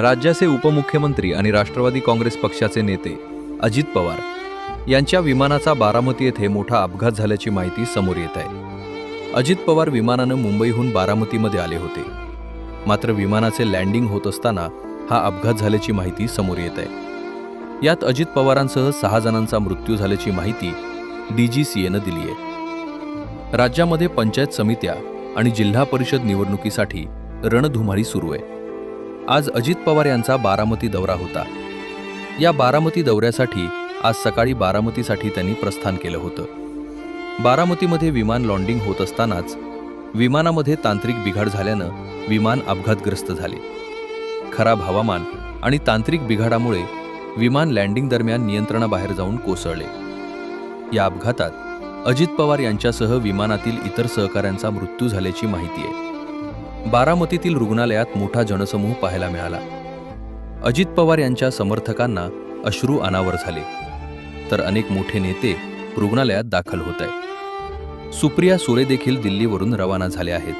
राज्याचे उपमुख्यमंत्री आणि राष्ट्रवादी काँग्रेस पक्षाचे नेते अजित पवार यांच्या विमानाचा बारामती येथे मोठा अपघात झाल्याची माहिती समोर येत आहे. अजित पवार विमानानं मुंबईहून बारामतीमध्ये आले होते. मात्र विमानाचे लँडिंग होत असताना हा अपघात झाल्याची माहिती समोर येत आहे. यात अजित पवारांसह सहा जणांचा मृत्यू झाल्याची माहिती डीजीसीएनं दिली आहे. राज्यामध्ये पंचायत समित्या आणि जिल्हा परिषद निवडणुकीसाठी रणधुमारी सुरू आहे. आज अजित पवार यांचा बारामती दौरा होता. या बारामती दौऱ्यासाठी आज सकाळी बारामतीसाठी त्यांनी प्रस्थान केलं होतं. बारामतीमध्ये विमान लॉन्डिंग होत असतानाच विमानामध्ये तांत्रिक बिघाड झाल्यानं विमान अपघातग्रस्त झाले. खराब हवामान आणि तांत्रिक बिघाडामुळे विमान लँडिंग दरम्यान नियंत्रणाबाहेर जाऊन कोसळले. या अपघातात अजित पवार यांच्यासह विमानातील इतर सहकाऱ्यांचा मृत्यू झाल्याची माहिती आहे. बारामतीतील रुग्णालयात मोठा जनसमूह पाहायला मिळाला. अजित पवार यांच्या समर्थकांना अश्रू अनावर झाले. तर अनेक मोठे नेते रुग्णालयात दाखल होत आहेत. सुप्रिया सुरे देखील दिल्लीवरून रवाना झाले आहेत.